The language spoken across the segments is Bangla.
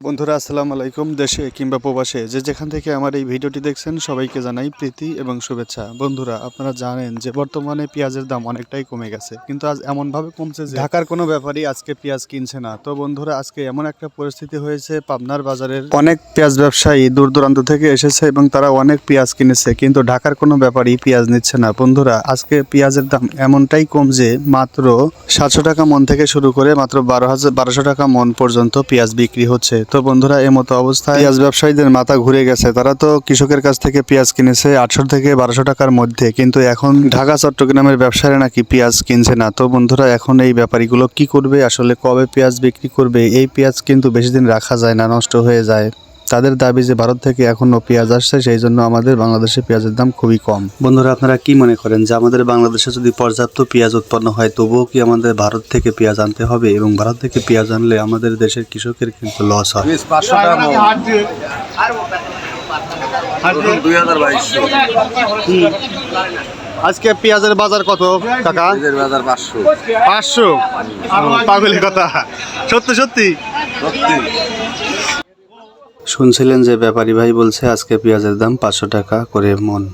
বন্ধুরা, আসসালামু আলাইকুম দেশে কিংবা প্রবাসে। যে যেখান থেকে আমার এই ভিডিওটি দেখছেন, সবাইকে জানাই প্রীতি এবং শুভেচ্ছা। বন্ধুরা, আপনারা জানেন যে বর্তমানে পেঁয়াজের দাম অনেকটাই কমে গেছে। কিন্তু আজ এমনভাবে কমছে যে ঢাকার কোনো ব্যাপারই আজকে পেঁয়াজ কিনছে না। তো বন্ধুরা, আজকে এমন একটা পরিস্থিতি হয়েছে, পাবনার বাজারের অনেক পেঁয়াজ ব্যবসায়ী দূর দূরান্ত থেকে এসেছে এবং তারা অনেক পেঁয়াজ কিনেছে, কিন্তু ঢাকার কোনো ব্যাপারই পেঁয়াজ নিচ্ছে না। বন্ধুরা, আজকে পেঁয়াজের দাম এমনটাই কম যে মাত্র সাতশো টাকা মন থেকে শুরু করে মাত্র বারো হাজার, বারোশো টাকা মন পর্যন্ত পেঁয়াজ বিক্রি হচ্ছে। তো বন্ধুরা, এই মতো অবস্থায় পেঁয়াজ ব্যবসায়ীদের মাথা ঘুরে গেছে। তারা তো কৃষকের কাছ থেকে পেঁয়াজ কিনেছে আটশো থেকে বারোশো টাকার মধ্যে। কিন্তু এখন ঢাকা, চট্টগ্রামের ব্যবসায়ীরা নাকি পেঁয়াজ কিনছে না। তো বন্ধুরা, এখন এই ব্যাপারীগুলো কি করবে? আসলে কবে পেঁয়াজ বিক্রি করবে? এই পেঁয়াজ কিন্তু বেশি দিন রাখা যায় না, নষ্ট হয়ে যায়। তাদের দাবি যে ভারত থেকে এখনও পেঁয়াজ আসছে সেই জন্য আমাদের বাংলাদেশে পেঁয়াজের দাম খুবই কম। বন্ধুরা আপনারা কি মনে করেন যে আমাদের বাংলাদেশে যদি পর্যাপ্ত পেঁয়াজ উৎপন্ন হয় তবুও কি আমাদের ভারত থেকে পেঁয়াজ আনতে হবে এবং ভারত থেকে পেঁয়াজ আনলে আমাদের দেশের কৃষকের কিন্তু লস হয়? আজকে পেঁয়াজের বাজার কত কাকা? পাঁচশো। পাগলের কথা। সত্যি সত্যি? সত্যি। শুনছিলেন যে ব্যাপারী ভাই বলছে আজকে পেঁয়াজের দাম পাঁচশো টাকা করে মন।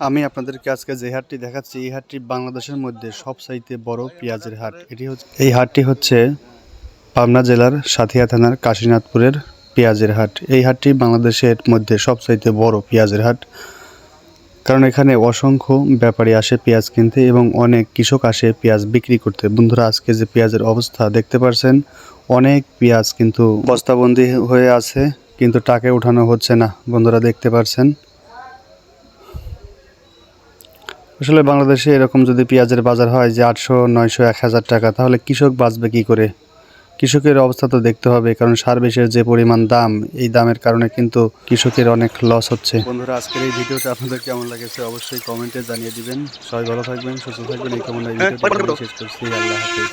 আমি আপনাদেরকে আজকে যে হাটটি দেখাচ্ছি এই হাটটি বাংলাদেশের মধ্যে সবচাইতে বড় পেঁয়াজের হাট। এটি হচ্ছে এই হাটটি হচ্ছে পাবনা জেলার সাথিয়া থানার কাশীনাথপুরের পেঁয়াজের হাট। এই হাটটি বাংলাদেশের মধ্যে সবচাইতে বড় পেঁয়াজের হাট। কারণ এখানে অসংখ্য ব্যাপারী আসে পেঁয়াজ কিনতে এবং অনেক কৃষক আসে পেঁয়াজ বিক্রি করতে। বন্ধুরা, আজকে যে পেঁয়াজের অবস্থা দেখতে পারছেন, অনেক পেঁয়াজ কিন্তু বস্তাবন্দি হয়ে আছে, কিন্তু টাকে উঠানো হচ্ছে না। বন্ধুরা, দেখতে পারছেন? আসলে বাংলাদেশে এরকম যদি পেঁয়াজের বাজার হয় যে আটশো, নয়শো, এক হাজার টাকা, তাহলে কৃষক বাঁচবে কী করে? কৃষকের অবস্থা তো দেখতে হবে, কারণ সার বেশের যে পরিমাণ দাম, এই দামের কারণে কিন্তু কৃষকের অনেক লস হচ্ছে। বন্ধুরা, আজকের এই ভিডিওটা আপনাদের কেমন লাগেছে অবশ্যই কমেন্টে জানিয়ে দিবেন। সবাই ভালো থাকবেন, সুস্থ থাকবেন, এই কেমন শেষ করছি। আল্লাহ হাফিজ।